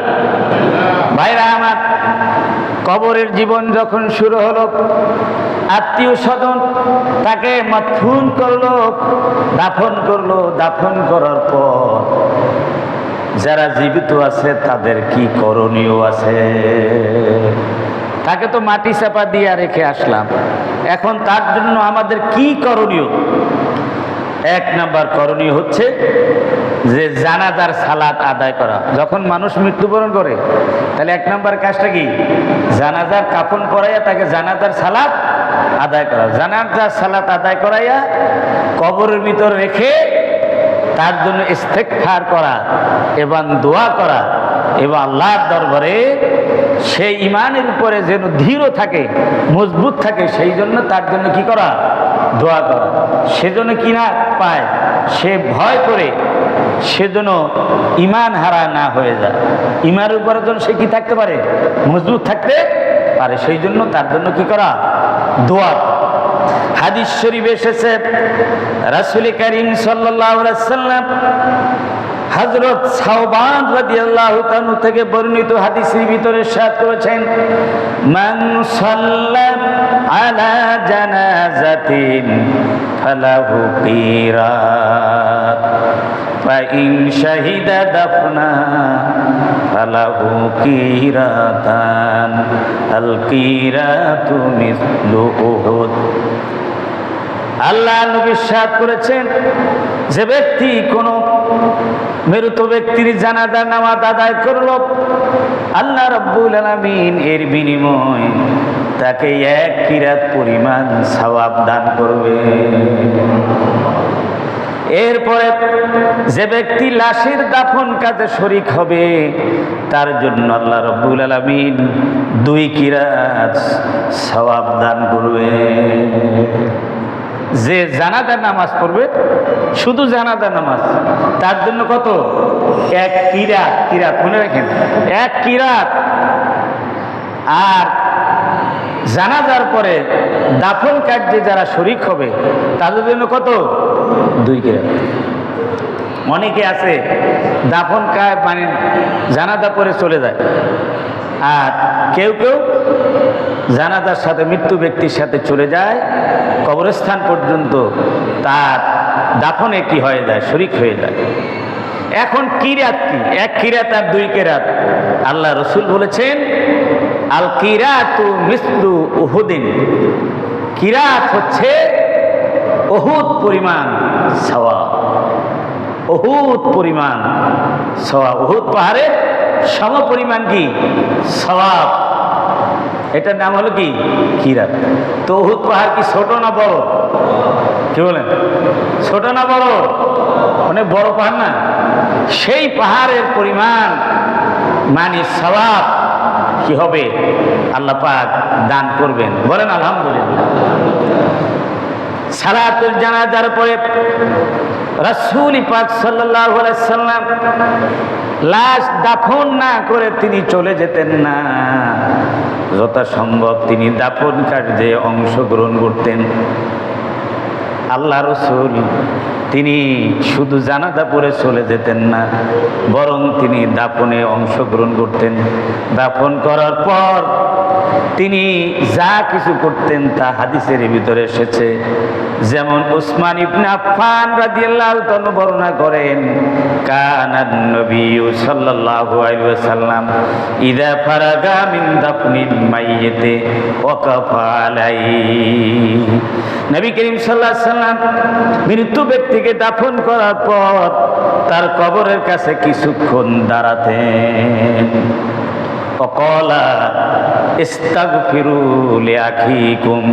আলহামদুলিল্লাহ ভাইরা আমার কবরের জীবন যখন শুরু হলো, আত্মীয় স্বজন তাকে মাথুন করল, দাফন করল, দাফন করার পর যারা জীবিত আছে তাদের কি করণীয় আছে? তাকে তো মাটি চাপা দিয়ে রেখে আসলাম। এখন তার জন্য আমাদের কি করণীয়? এক নাম্বার করণীয় হচ্ছে যে জানাজার সালাত আদায় করা। যখন মানুষ মৃত্যুবরণ করে, তাহলে এক নাম্বার কাজটা কি? জানাজার কাপন করাইয়া তাকে জানাজার সালাত আদায় করা। জানাজার সালাত আদায় করাইয়া কবরের ভিতর রেখে তার জন্য ইস্তেকফার করা, এবং দোয়া করা, এবং আল্লাহর দরবারে সেই ইমানের উপরে যেন দৃঢ় থাকে, মজবুত থাকে, সেই জন্য তার জন্য কি করা? দোয়া করা। সেজন্য কি না পায়, সে ভয় করে সেজন্য ইমান হারা না হয়ে যায়। ইমানের উপরে যেন সে কি থাকতে পারে? মজবুত থাকতে পারে। সেই জন্য তার জন্য কি করা? দোয়া। হাদিস শরীফ এসেছে, রাসুল করিম সাল্লাম হজরত সাহবান রাদিয়াল্লাহু তানু থেকে বর্ণিত হাদিসের ভিতরে সাদ করেছেন, মান সাল্লাত আলা জানাজাতিন ফালাহু কিরাত ফাইন শাহিদা দাফনা ফালাহু কিরাতান, আল কিরাতু মিসলু উহুদ। আল্লাহ নবী সাদ করেছেন, যে ব্যক্তি কোনো মৃত ব্যক্তির জানাজার নামাজ আদায় করল। আল্লাহ রব্বুল আলামিন এর বিনিময় তাকে এক কিরাত পরিমাণ সওয়াব দান করবে। এরপরে যে ব্যক্তি লাশের দাফন কাজে শরিক হবে, তার জন্য আল্লাহ রব্বুল আলমিন দুই কিরাত সওয়াব দান করবে। যে জানাজার নামাজ পড়বে, শুধু জানাজার নামাজ। তার জন্য কত? এক কিরাত। কিরাত মনে রাখেন। এক কিরাত। আর জানাজার পরে দাফন কার্যে যারা শরিক হবে, তাদের জন্য কত? দুই কিরাত। অনেকে আছে, দাফন কাজ মানে জানাজা পরে চলে যায়। আর কেউ কেউ জানাজার সাথে মৃত্যু ব্যক্তির সাথে চলে যায়। কবরস্থান পর্যন্ত তার দাফনে কি হয়ে যায়, শরিক হয়ে যায়। এখন কিরাত কি? এক কিরাত আর দুই কিরাত আল্লাহ রসুল বলেছেন, আল কিরাতু মিসলু উহুদিন। কিরাত হচ্ছে অহুদ পরিমাণ সওয়া অহুদ পরিমাণ সওয়াব। অহুদ পাহাড়ে সম পরিমাণ কি? সওয়াব। এটার নাম হলো কি? কিরাত তো অহুদ পাহাড় কি ছোট না বড়? কি বলেন? ছোট না বড়? অনেক বড় পাহাড় না? সেই পাহাড়ের পরিমাণ মানে সওয়াব কি হবে? আল্লাহ পাক দান করবেন। বলেন, আলহামদুলিল্লাহ। সালাতুল জানাজার পরে রাসূল পাক সাল্লাল্লাহু আলাইহি সাল্লাম লাশ দাফন না করে তিনি চলে যেতেন না। যথাসম্ভব তিনি দাপন কার্যে অংশগ্রহণ করতেন। আল্লাহ রসুল, তিনি শুধু জানাজা পরে চলে যেতেন না, বরং তিনি দাফনে অংশগ্রহণ করতেন। দাপন করার পর তিনি যা কিছু করতেন তা হাদিসের ভিতরে এসেছে। যেমন উসমান ইবনে আফফান রাদিয়াল্লাহু তাআলা বর্ণনা করেন কানান নবী সাল্লাল্লাহু আলাইহি ওয়াসাল্লাম ইদা ফারাগা মিন দাফনিল মাইয়িতে ওয়াকাফা আলাইহি। নবী করিম সাল্লাল্লাহু সাল্লাম মৃত্যু ব্যক্তিকে দাফন করার পর তার কবরের কাছে কিছুক্ষণ দাঁড়াতেন। অকলা আখিকুম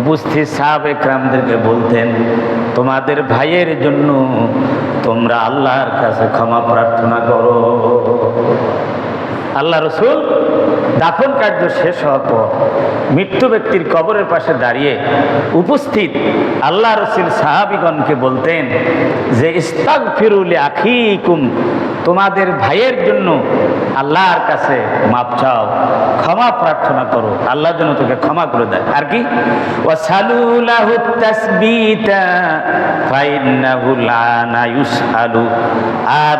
উপস্থিত সাহাব একরামদেরকে বলতেন, তোমাদের ভাইয়ের জন্য তোমরা আল্লাহর কাছে ক্ষমা প্রার্থনা করো। আল্লাহ রসুল দাফন কার্য শেষ হওয়ার পর মৃত্যু ব্যক্তির কবরের পাশে দাঁড়িয়ে উপস্থিত আল্লাহ রসুল সাহাবিগণকে বলতেন যে ইস্তাক ফিরুলে আখিকুম তোমাদের ভাইয়ের জন্য আল্লাহর কাছে মাপ চাও, ক্ষমা প্রার্থনা করো, আল্লাহ যেন তোকে ক্ষমা করে দেয়। আর কি? লানা ইউসআলু আর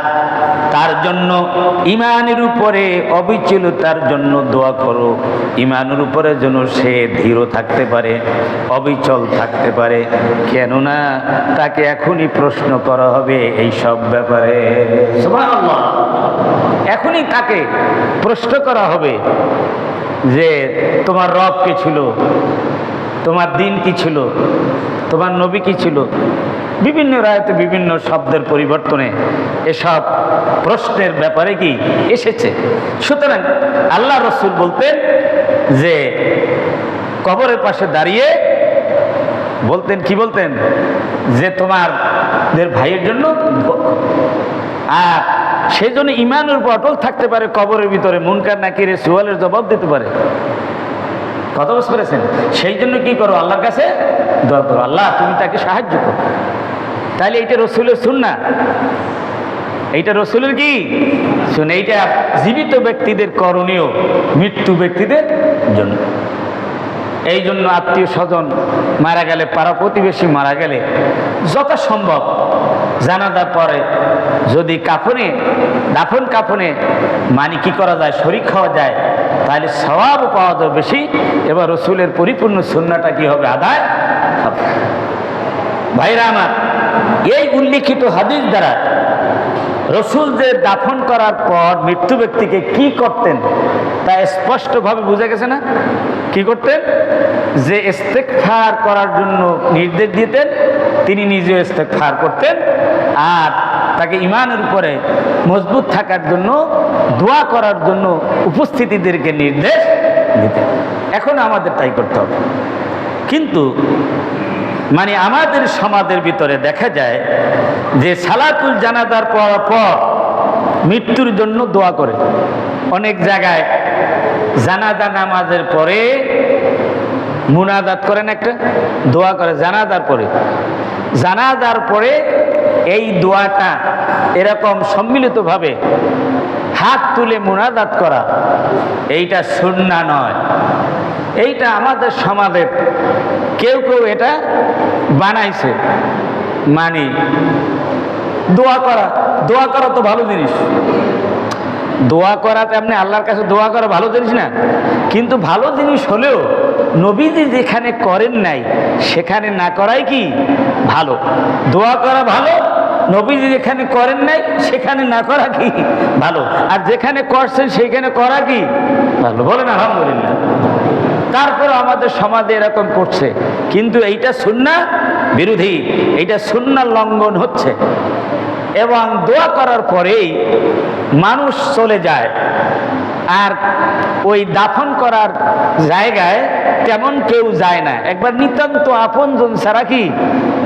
তার জন্য ইমানের উপরে অবিচলতার জন্য দোয়া করো। ইমানের উপরে যেন সে ধীর থাকতে পারে, অবিচল থাকতে পারে। কেননা তাকে এখনই প্রশ্ন করা হবে এই সব ব্যাপারে। এখনই তাকে প্রশ্ন করা হবে যে, তোমার রব কে ছিল? তোমার দিন কি ছিল? তোমার নবী কি ছিল? বিভিন্ন রায়তে বিভিন্ন শব্দের পরিবর্তনে এসব প্রশ্নের ব্যাপারে কি এসেছে? সুতরাং আল্লাহ রসুল বলতেন যে, কবরের পাশে দাঁড়িয়ে বলতেন, কি বলতেন? যে তোমাদের ভাইয়ের জন্য আর সেই জন্য ইমানের উপর অটল থাকতে পারে, কবরের ভিতরে মুনকার নাকিরে সুয়ালের জবাব দিতে পারে। কথা বুঝতে পেরেছেন? সেই জন্য কি করো? আল্লাহর কাছে দোয়া করো। আল্লাহ, তুমি তাকে সাহায্য করো। তাহলে এইটা রসুলের শুন না এইটা রসুলের কি? শুন, এইটা জীবিত ব্যক্তিদের করণীয়, মৃত্যু ব্যক্তিদের জন্য। এই জন্য আত্মীয় স্বজন মারা গেলে, পাড়া প্রতিবেশী মারা গেলে যথাসম্ভব জানাজার পরে যদি কাফনে, দাফন কাফনে মানে কি করা যায়, শরিক খাওয়া যায় তাহলে স্বভাব পাওয়া যাবে বেশি। এবার রসুলের পরিপূর্ণ সুন্নাটা কি হবে আদায়? ভাইরা আমার, এই উল্লিখিত হাদিস দ্বারা রসুল যে দাফন করার পর মৃত্যু ব্যক্তিকে কি করতেন, তা স্পষ্টভাবে বুঝে গেছে না? কি করতেন? যে ইস্তেকফার করার জন্য নির্দেশ দিতেন, তিনি নিজে ইস্তেকফার করতেন, আর তাকে ইমানের উপরে মজবুত থাকার জন্য, দোয়া করার জন্য উপস্থিতিদেরকে নির্দেশ দিতে। এখন আমাদের তাই করতে হবে। কিন্তু মানে আমাদের সমাজের ভিতরে দেখা যায় যে সালাতুল জানাজার পর পর মৃত্যুর জন্য দোয়া করে। অনেক জায়গায় জানাজা নামাজের পরে মুনাজাত করেন একটা, দোয়া করে জানাজার পরে। জানাজার পরে এই দোয়াটা এরকম সম্মিলিতভাবে হাত তুলে মোনাজাত করা, এইটা সুন্না নয়। এইটা আমাদের সমাজের কেউ কেউ এটা বানাইছে। মানে দোয়া করা দোয়া করা তো ভালো জিনিস। দোয়া করাতে আপনি আল্লাহর কাছে দোয়া করা ভালো জিনিস না। কিন্তু ভালো জিনিস হলেও নবীজি যেখানে করেন নাই, সেখানে না করাই কি? ভালো। দোয়া করা ভালো, নবীজি যেখানে করেন নাই, সেখানে না করা কি? ভালো। আর যেখানে করছেন সেখানে করা কি? ভালো। বলেন, আলহামদুলিল্লাহ। তারপর আমাদের সমাজে এরকম করছে। কিন্তু এইটা সুন্না বিরোধী। এইটা সুন্না লঙ্ঘন হচ্ছে। এবং দোয়া করার পরেই মানুষ চলে যায়। আর ওই দাফন করার জায়গায় তেমন কেউ যায় না। একবার নিতান্ত আপনজন ছাড়া কি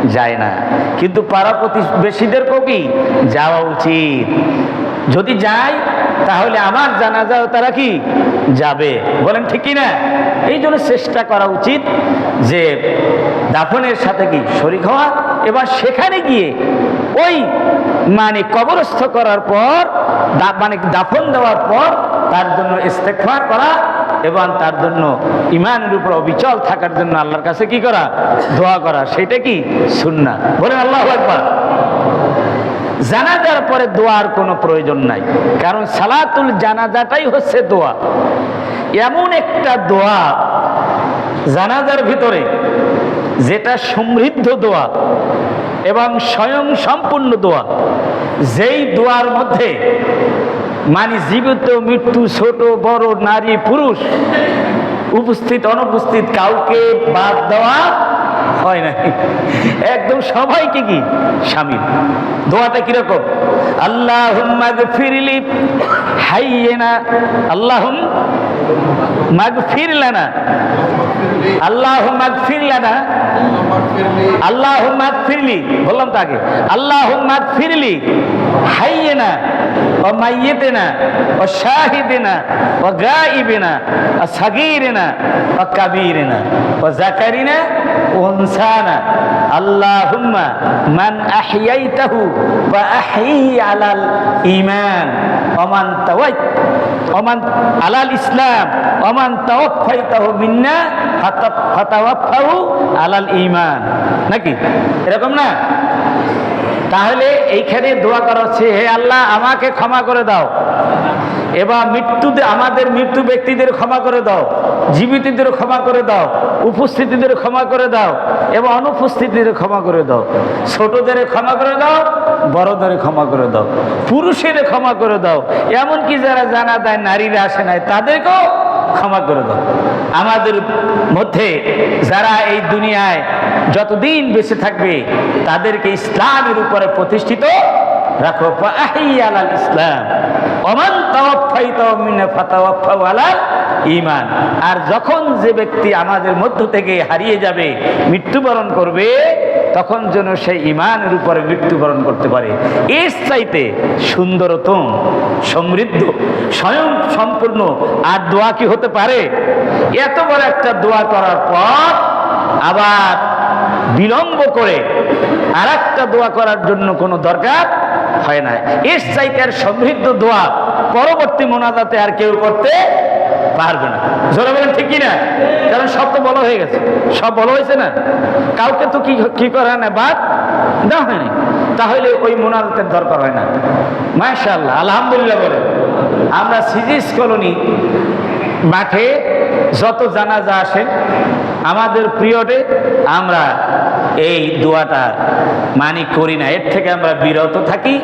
যায় না। কিন্তু পাড়া প্রতিবেশীদেরকেও কি যাওয়া উচিত? যদি যায় তাহলে আমার জানাজাও তারা কি? যাবে। বলেন, ঠিক না এই জন্য চেষ্টা করা উচিত যে দাফনের সাথে কি শরিক হওয়া, এবার সেখানে গিয়ে ওই মানে কবরস্থ করার পর মানে দাফন দেওয়ার পর তার জন্য ইস্তেকফার করা এবং তার জন্য ইমানের উপর অবিচল থাকার জন্য আল্লাহর কাছে কি করা? দোয়া করা। সেটা কি? সুন্না বলে আল্লাহ একবার জানাজার পরে দোয়ার কোনো প্রয়োজন নাই। কারণ সালাতুল জানাজাটাই হচ্ছে দোয়া। এমন একটা দোয়া জানাজার ভিতরে, যেটা সমৃদ্ধ দোয়া এবং স্বয়ং সম্পূর্ণ দোয়া। যেই দোয়ার মধ্যে মানে জীবিত, মৃত্যু, ছোট, বড়, নারী, পুরুষ, উপস্থিত, অনুপস্থিত, কাউকে বাদ দেওয়া হয় না একদম সবাইকে কি? স্বামী দোয়াটা কীরকম? আল্লাহ ফিরলি হাইয়েনা। আল্লাহ মাগ ফিরলানা আল্লাহ ফিরলানা আল্লাহ ফিরলি বললাম তাকে আল্লাহ ফিরলি হাইয়েনা ও মাইয়েতেনা ও শাহিদেনা ও গাইবেনা ও সাগিরেনা ও কাবিরেনা ও জাকারিনা ও উনসানা। আল্লাহুম্মা মান আহইয়াইতাহু ওয়া আহয়ি আলাল ওমান তাওয়াই ওমান আলাল ইসলাম, ওমান তাওয়াফাইতাহু আলাল ঈমান। নাকি? এরকম না? তাহলে এইখানে দোয়া করা হচ্ছে, হে আল্লাহ, আমাকে ক্ষমা করে দাও। এবার মৃত্যুতে আমাদের মৃত্যু ব্যক্তিদের ক্ষমা করে দাও, জীবিতদের ক্ষমা করে দাও, উপস্থিতিদের ক্ষমা করে দাও, এবং অনুপস্থিতিদের ক্ষমা করে দাও। ছোটদের ক্ষমা করে দাও বড়দের ক্ষমা করে দাও, পুরুষের ক্ষমা করে দাও, এমনকি যারা জানা দেয় নারীরা আসে নাই, তাদেরকেও ক্ষমা করে দাও। আমাদের মধ্যে যারা এই দুনিয়ায় যতদিন বেঁচে থাকবে, তাদেরকে ইসলামের উপরে প্রতিষ্ঠিত রাখো। ফাহিয়াল আল ইসলাম মিন আলাল ঈমান। আর যখন যে ব্যক্তি আমাদের মধ্য থেকে হারিয়ে যাবে, মৃত্যুবরণ করবে তখন যেন সে ইমানের উপরে মৃত্যুবরণ করতে পারে। এর চাইতে সুন্দরতম, সমৃদ্ধ, স্বয়ং সম্পূর্ণ আর দোয়া কি হতে পারে? এত বড় একটা দোয়া করার পর আবার বিলম্ব করে আর একটা দোয়া করার জন্য কোনো দরকার হয় না এর চাইতে আর সমৃদ্ধ দোয়া পরবর্তী মোনাজাতে আর কেউ করতে পারবে না। জোরে বলেন, ঠিক না কারণ সব তো বলা হয়ে গেছে। সব বলা হয়েছে না? কাউকে তো কি কি করা না বাদ দেওয়া হয়নি। তাহলে ওই মোনাজাতের দরকার হয় না। মাশাআল্লাহ, আলহামদুলিল্লাহ বলে আমরা সিজিস কলোনি মাঠে যত জানাজা আসে, আমাদের পিরিয়ডে আমরা এই দোয়াটা মানি করি না। এর থেকে আমরা বিরত থাকি,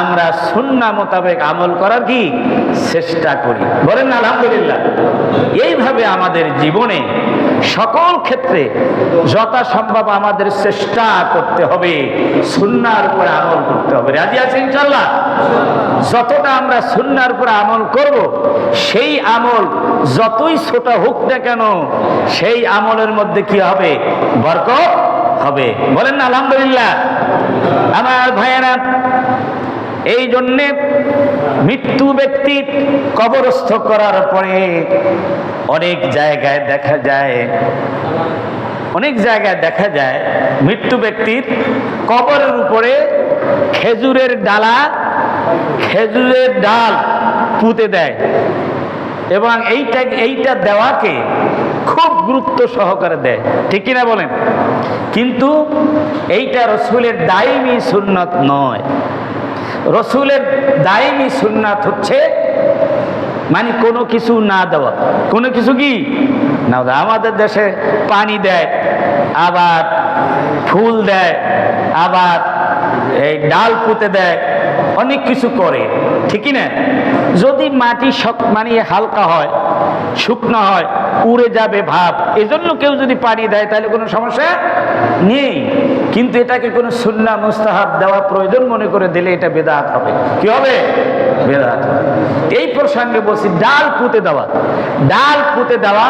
আমরা সুন্না মোতাবেক আমল করার কি? চেষ্টা করি। বলেন আলহামদুলিল্লাহ। এইভাবে আমাদের জীবনে সকল ক্ষেত্রে যথাসম্ভব আমাদের চেষ্টা করতে হবে, সুন্নার উপরে আমল করতে হবে। রাজি আছে ইনশাল্লাহ যতটা আমরা সুন্নার উপরে আমল করব, সেই আমল যতই ছোট হোক না কেন, সেই আমলের মধ্যে কি হবে? বরকত হবে। বলেন না, আলহামদুলিল্লাহ। আমার ভাইয়েরা, এই জন্যে মৃত্যু ব্যক্তি কবরস্থ করার পরে অনেক জায়গায় দেখা যায়, অনেক জায়গায় দেখা যায়, মৃত্যু ব্যক্তির কবরের উপরে খেজুরের ডালা, খেজুরের ডাল পুঁতে দেয়। এবং এইটা এইটা দেওয়াকে খুব গুরুত্ব সহকারে দেয়। ঠিক কিনা বলেন? কিন্তু এইটা রসুলের দায়মি সুন্নত নয়। রসুলের দায়মি সুন্নাত হচ্ছে মানে কোনো কিছু না দেওয়া। কোনো কিছু কি? না আমাদের দেশে পানি দেয়, আবার ফুল দেয়, আবার এই ডাল পুঁতে দেয়, অনেক কিছু করে। ঠিকই না যদি মাটি মানে হালকা হয়, শুকনো হয়, উড়ে যাবে ভাব, এজন্য কেউ যদি পানি দেয়, তাহলে কোনো সমস্যা নেই। কিন্তু এটাকে কোনো সুন্না মুস্তাহাব দেওয়া প্রয়োজন মনে করে দিলে এটা বেদাত হবে। কি হবে? বেদাত এই প্রসঙ্গে বলছি, ডাল পুঁতে দেওয়া। ডাল পুঁতে দেওয়া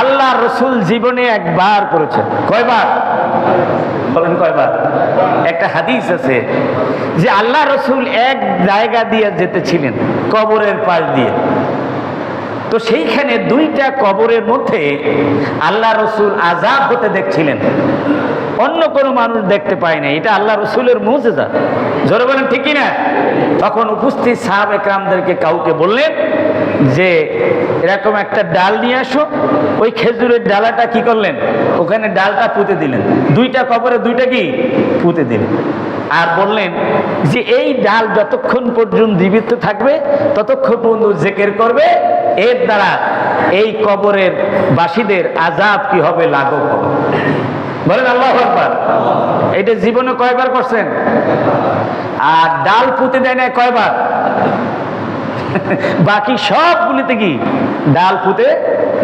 আল্লাহ রসুল জীবনে একবার করেছেন। কয়বার? বলেন কয়বার? একটা হাদিস আছে যে আল্লাহ রসুল এক জায়গা দিয়ে যেতেছিলেন কবরের পাশ দিয়ে। তো সেইখানে দুইটা কবরের মধ্যে আল্লাহ রসুল আজাব হতে দেখছিলেন। অন্য কোনো মানুষ দেখতে পায় না এটা আল্লাহ রসুলের মুজেজা। জোরে বলেন ঠিকই না তখন উপস্থিত সাহাব একরামদেরকে কাউকে বললেন যে এরকম একটা ডাল নিয়ে আসো, ওই খেজুরের ডালাটা কি করলেন? ওখানে ডালটা পুঁতে দিলেন। দুইটা কবরে, দুইটা কি? পুঁতে দিলেন। আর বললেন যে এই ডাল যতক্ষণ পর্যন্ত জীবিত থাকবে, ততক্ষণ পর্যন্ত জেকের করবে। এর দ্বারা এই কবরের বাসীদের আজাব কি হবে? লাঘব হবে বলেন আল্লাহ আকবার। এটা জীবনে কয়বার করছেন? আর ডাল পুঁতে দেয় না কয়বার? বাকি সবগুলিতে কি ডাল পুঁতে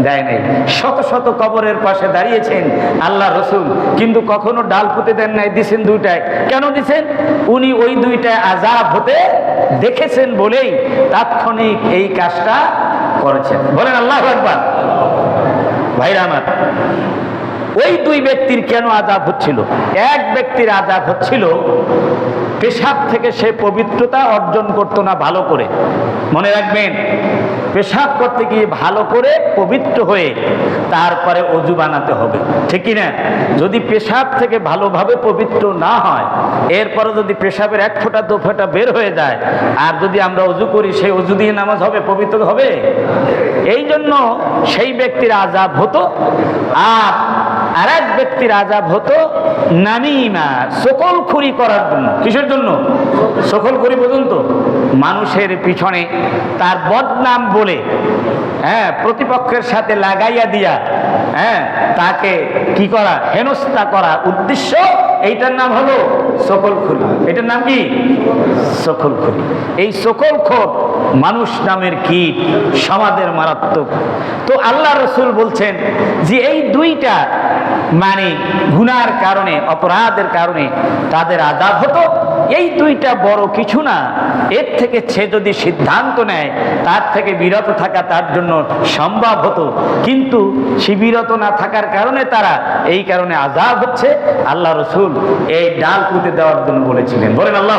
দেয় নাই? শত শত কবরের পাশে দাঁড়িয়েছেন আল্লাহ রসুল, কিন্তু কখনো ডাল পুঁতে দেন নাই, দিছেন দুইটায়। কেন দিছেন? উনি ওই দুইটায় আজাব হতে দেখেছেন বলেই তাৎক্ষণিক এই কাজটা করেছেন। বলেন আল্লাহ একবার ভাইরা আমার ওই দুই ব্যক্তির কেন আজাব হচ্ছিল? এক ব্যক্তির আজাব হচ্ছিল, পেশাব থেকে সে পবিত্রতা অর্জন করতো না ভালো করে। মনে রাখবেন, পেশাব করতে গিয়ে ভালো করে পবিত্র হয়ে তারপরে অজু বানাতে হবে। ঠিক না যদি পেশাব থেকে ভালোভাবে পবিত্র না হয়, এরপরে যদি পেশাবের এক ফোঁটা, দু ফোঁটা বের হয়ে যায়, আর যদি আমরা অজু করি, সেই অজু দিয়ে নামাজ হবে, পবিত্র হবে? এই জন্য সেই ব্যক্তির আজাব হতো, আর আর এক ব্যক্তির আজাব হতো নামিমা সকল খুরি করার জন্য। কিসের জন্য? সকল খুরি পর্যন্ত? মানুষের পিছনে তার বদনাম বলে হ্যাঁ প্রতিপক্ষের সাথে লাগাইয়া দিয়া হ্যাঁ তাকে কি করা? হেনস্থা করা উদ্দেশ্য এইটার নাম হলো সকল খুলি। এটার নাম কি? সকল খুলি। এই সকল খোপ মানুষ নামের কীট সমাজের মারাত্মক। তো আল্লাহ রসুল বলছেন যে এই দুইটা মানে গুনার কারণে, অপরাধের কারণে তাদের আদাব হতো। এই দুইটা বড় কিছু না। এর থেকে সে যদি সিদ্ধান্ত নেয়, তার থেকে বিরত থাকা তার জন্য সম্ভব হতো। কিন্তু শিবিরত বিরত না থাকার কারণে তারা, এই কারণে আজাব হচ্ছে। আল্লাহ রসুল এই ডাল পুঁতে দেওয়ার জন্য বলেছিলেন। বলেন আল্লাহ।